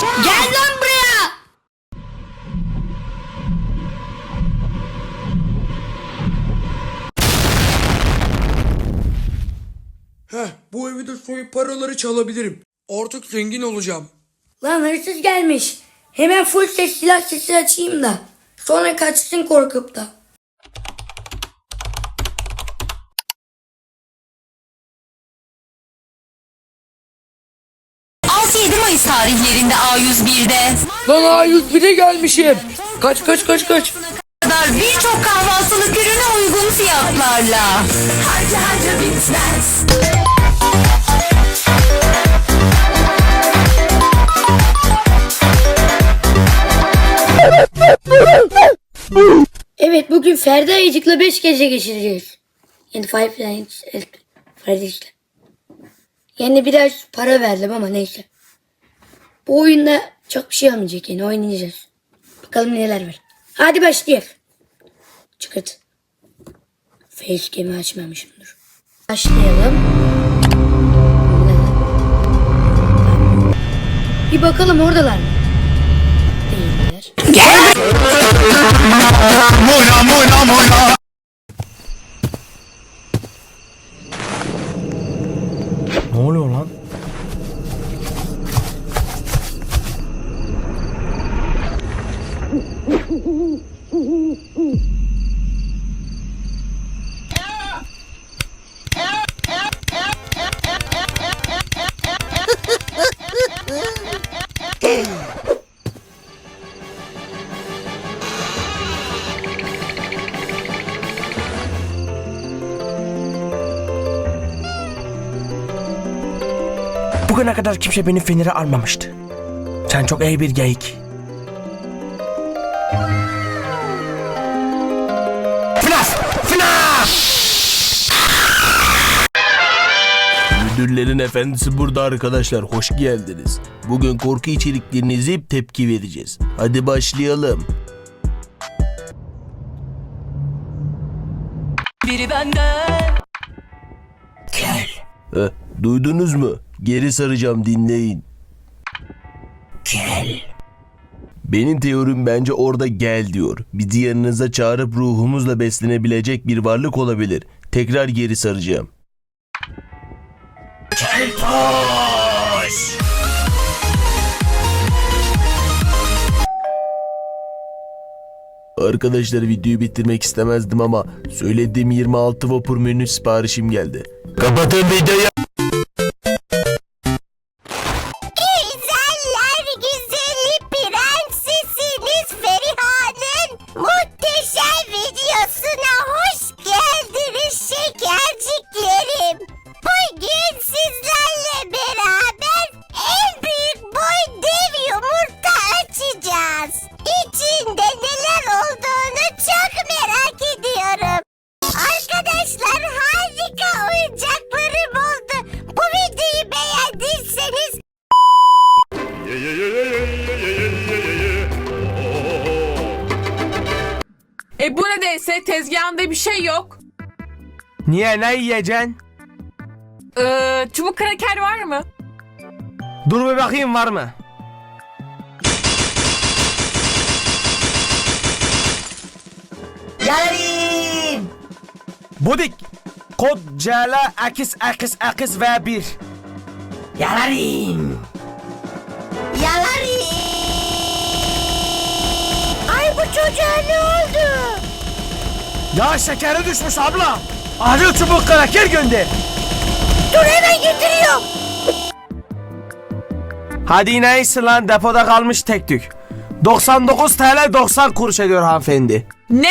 Gel lan buraya. Heh, bu evi de soyup paraları çalabilirim. Artık zengin olacağım. Lan hırsız gelmiş. Hemen full ses silah sesi açayım da. Sonra kaçsın korkup da. 6-7 Mayıs tarihlerinde A101'de Lan A101'e gelmişim. Kaç kaç kaç kaç. kadar birçok kahvaltılık ürüne uygun fiyatlarla. Harca harca bitmez. Evet bugün Ferdi Ayıcık'la 5 gece geçireceğiz. Yani Five Nights at Freddy's'le. Yani biraz para verdim ama neyse. Bu oyunda çok bir şey olmayacak yani oynayacağız. Bakalım neler var. Hadi başlayalım. Çıkart. Facecam'i açmamışımdır. Başlayalım. Bir bakalım oradalar mı? Değiller. Ne oluyor lan? Bugüne kadar kimse beni fenere almamıştı. Sen çok iyi bir geyik. Müdürlerin efendisi burada arkadaşlar. Hoş geldiniz. Bugün korku içeriklerini izleyip tepki vereceğiz. Hadi başlayalım. Biri benden. Heh, duydunuz mu? Geri saracağım dinleyin. Gel. Benim teorim bence orada gel diyor. Bizi yanınıza çağırıp ruhumuzla beslenebilecek bir varlık olabilir. Tekrar geri saracağım. Arkadaşlar videoyu bitirmek istemezdim ama söylediğim 26 vapur menü siparişim geldi. Kapatın videoyu. E bu nedense tezgahında bir şey yok. Niye ne yiyeceksin? Ee, çubuk kraker var mı? Dur bir bakayım var mı? Yarim. Budik. Kod CL X X X V 1. Yarim. Yalarım. Ay bu çocuğa ne oldu? Ya şekeri düşmüş abla. Acil çubuk kraker gönder. Dur hemen getiriyorum. Hadi neyse lan depoda kalmış tek tük. 99 TL 90 kuruş ediyor hanımefendi. Ne?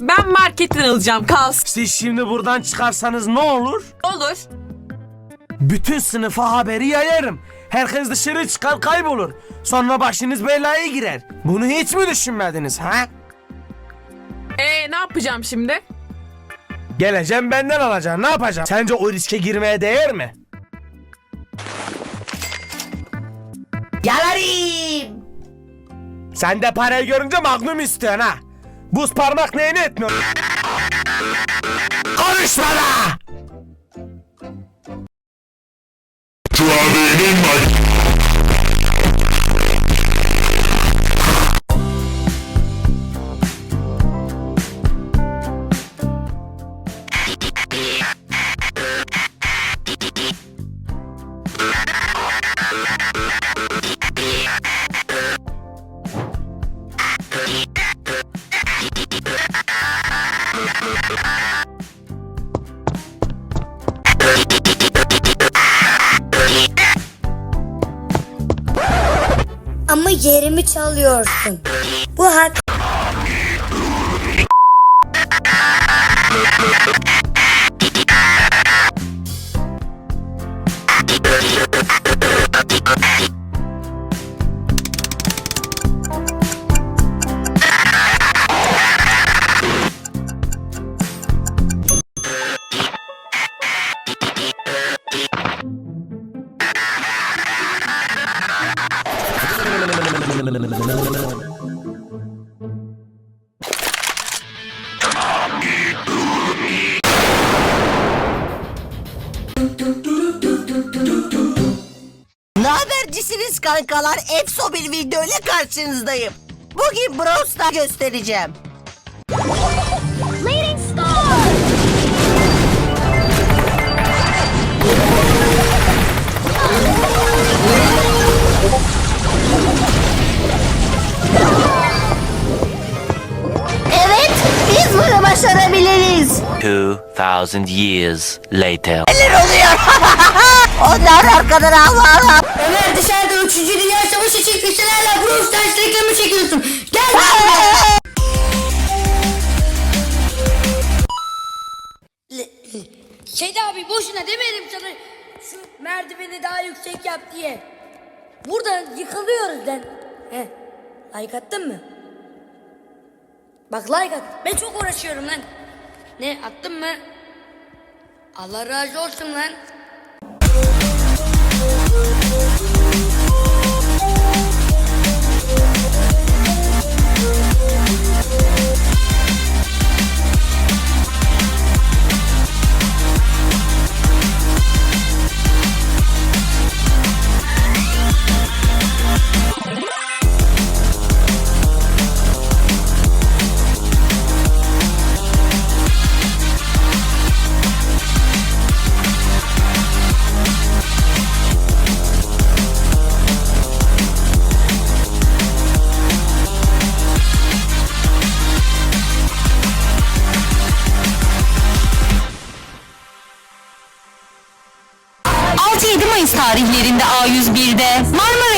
Ben marketten alacağım kalsın. Siz şimdi buradan çıkarsanız ne olur? Olur. Bütün sınıfa haberi yayarım. Herkes dışarı çıkar kaybolur. Sonra başınız belaya girer. Bunu hiç mi düşünmediniz ha? E ne yapacağım şimdi? Geleceğim benden alacaksın ne yapacağım? Sence o riske girmeye değer mi? Yarim. Sen de parayı görünce magnum istiyorsun ha. Buz parmak neyini etmiyor? Konuşma da! Ama yerimi çalıyorsun. Bu hak. Ne habercisiniz kankalar? Efso bir video ile karşınızdayım. Bugün Brawl Stars göstereceğim. 2,000 years later. Neler oluyor? Onlar arkadan Allah Ömer dışarıda 3. Dünya Savaşı çıkmışsın hala Brawl Stars reklamı çekiyorsun. Gel Şeyde abi boşuna demedim sana şu merdiveni daha yüksek yap diye. Burada yıkılıyoruz lan. He. Like attın mı? Bak like at. Ben çok uğraşıyorum lan. Ne attın mı? Allah razı olsun lan. Tarihlerinde A101'de Marmara